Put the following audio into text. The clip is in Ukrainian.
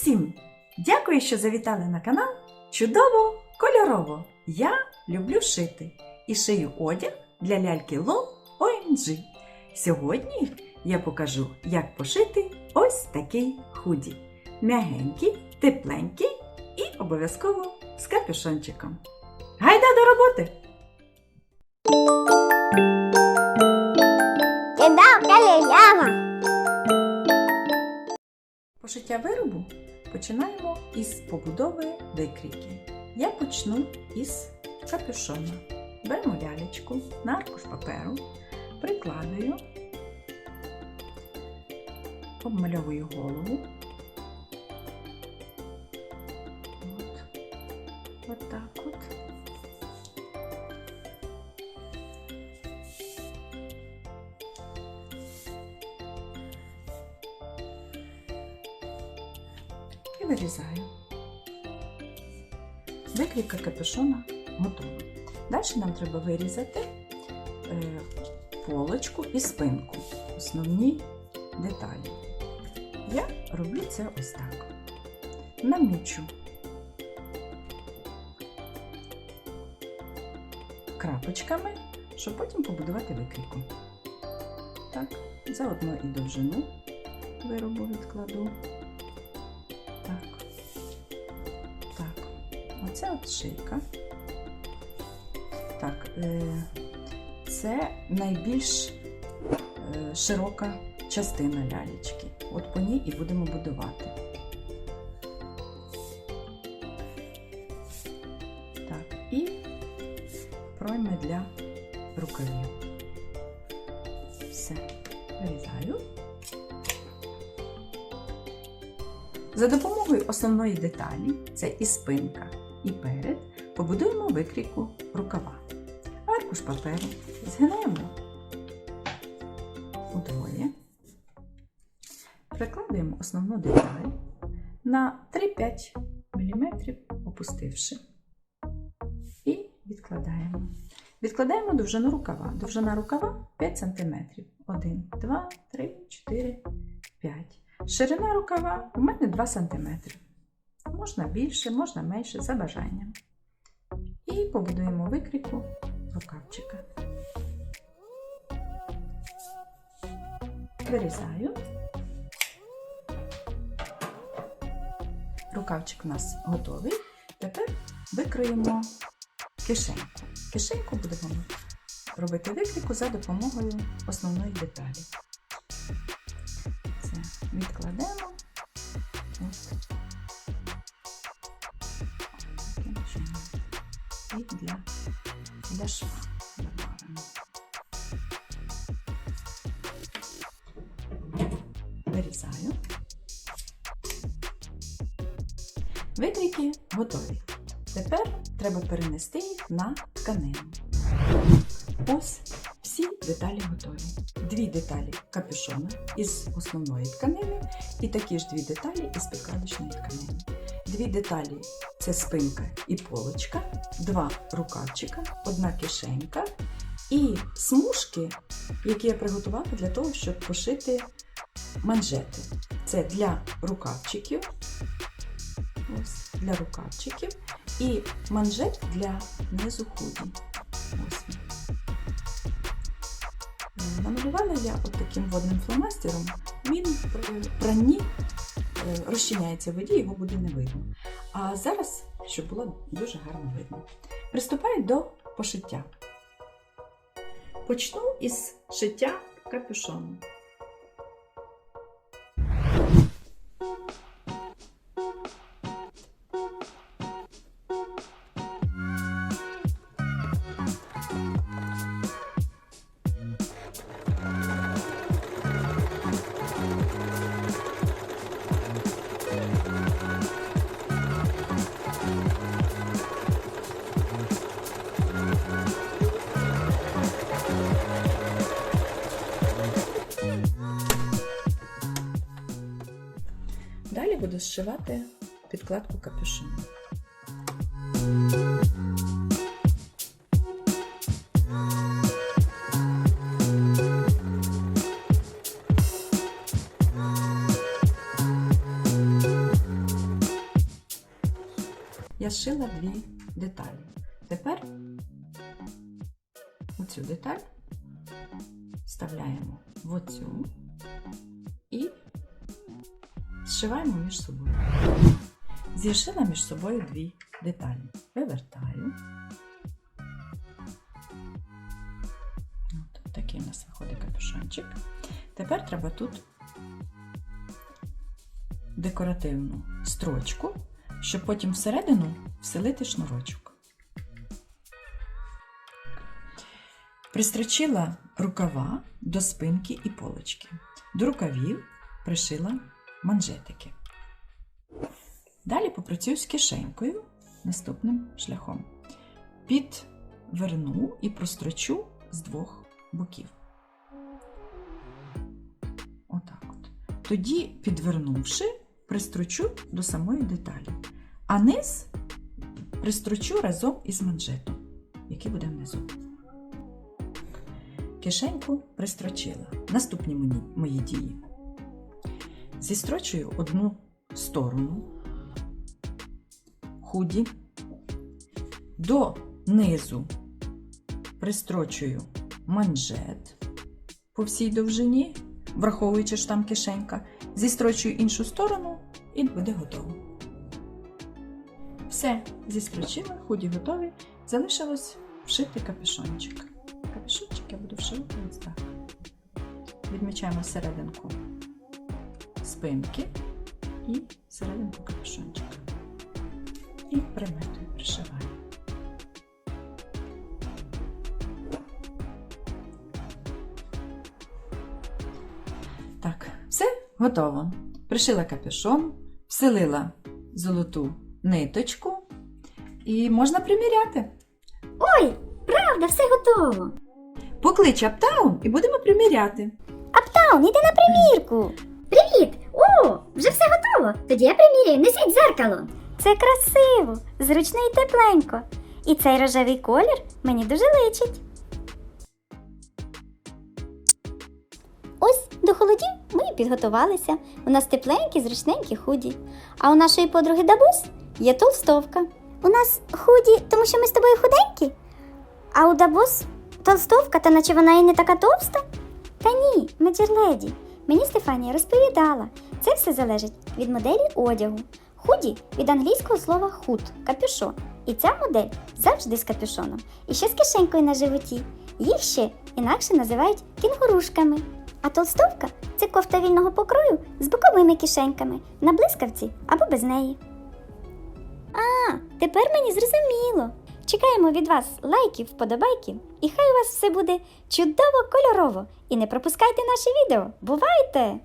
Всім дякую, що завітали на канал. Чудово, кольорово! Я люблю шити і шию одяг для ляльки Лол OMG. Сьогодні я покажу, як пошити ось такий худі. М'ягенький, тепленький і обов'язково з капюшончиком. Гайда до роботи! Кидав ляма. Пошиття виробу починаємо із побудови викрійки. Я почну із капюшона. Беремо лялечку на аркуш паперу, прикладую, обмальовую голову. От, от так от. Вирізаю. Викрійка капюшона готова. Далі нам треба вирізати е, полочку і спинку, основні деталі. Я роблю це ось так. Намічу крапочками, щоб потім побудувати викрійку. Так, заодно і довжину виробу відкладу. Оце от шийка. Так, е, це найбільш е, широка частина лялечки. От по ній і будемо будувати. Так, і пройми для рукавів. Все, вирізаю. За допомогою основної деталі, це і спинка, і перед, побудуємо викрійку рукава. Аркуш паперу згинаємо удвоє, прикладуємо основну деталь на 3-5 мм, опустивши, і відкладаємо. Відкладаємо довжину рукава. Довжина рукава 5 см. 1, 2, 3, 4, 5. Ширина рукава у мене 2 см. Можна більше, можна менше, за бажанням. І побудуємо викрійку рукавчика. Вирізаю. Рукавчик у нас готовий. Тепер викроїмо кишеньку. Кишеньку будемо робити викрійку за допомогою основної деталі це відкладемо. Ось. І для, для шва добавимо. Вирізаю. Викрійки готові. Тепер треба перенести їх на тканину. Ось всі деталі готові. Дві деталі капюшона із основної тканини, і такі ж дві деталі із підкладочної тканини. Дві деталі це спинка і полочка, два рукавчика, одна кишенька і смужки, які я приготувала для того, щоб пошити манжети. Це для рукавчиків. Ось, для рукавчиків і манжет для низу худі. Ось. Намалювала я от таким водним фломастером. Він при пранні розчиняється в воді, його буде не видно. А зараз, щоб було дуже гарно видно. Приступаю до пошиття. Почну із шиття капюшону. Буду підкладку капюшону. я зшила дві деталі. Тепер оцю деталь вставляємо в оцю і зшиваємо між собою. Зішила між собою дві деталі. Вивертаю. От такий у нас виходить капюшончик. Тепер треба тут декоративну строчку, щоб потім всередину вселити шнурочок. Пристрочила рукава до спинки і полочки. До рукавів пришила манжетики. Далі попрацюю з кишенькою наступним шляхом. Підверну і прострочу з двох боків. Отак от. Тоді, підвернувши, пристрочу до самої деталі. А низ пристрочу разом із манжетом, який буде внизу. Кишеньку пристрочила. Наступні мої дії. Зістрочую одну сторону худі, до низу пристрочую манжет по всій довжині, враховуючи що там кишенька, зістрочую іншу сторону і буде готово. Все, зістрочила, худі готові. Залишилось вшити капюшончик. Капюшончик я буду вшивати ось так. Відмічаємо серединку спинки і серединку капюшончика. І приметую, пришиваю. Так, все готово. Пришила капюшон, вселила золоту ниточку і можна приміряти. Ой, правда, все готово. Поклич Аптаун і будемо приміряти. Аптаун, іди на примірку. Вже все готово. Тоді я приміряю, несіть дзеркало. Це красиво, зручно і тепленько. І цей рожевий колір мені дуже личить. Ось до холодів ми і підготувалися. У нас тепленькі, зручненькі худі. А у нашої подруги Дабус є толстовка. У нас худі, тому що ми з тобою худенькі. А у Дабус толстовка, та наче вона і не така товста. Та ні, меджерледі. Мені Стефанія розповідала, це все залежить від моделі одягу. Худі від англійського слова худ капюшон. І ця модель завжди з капюшоном. І ще з кишенькою на животі. Їх ще інакше називають кінгурушками. А толстовка це кофта вільного покрою з боковими кишеньками на блискавці або без неї. А, тепер мені зрозуміло. Чекаємо від вас лайків, вподобайки, і хай у вас все буде чудово кольорово. І не пропускайте наші відео. Бувайте!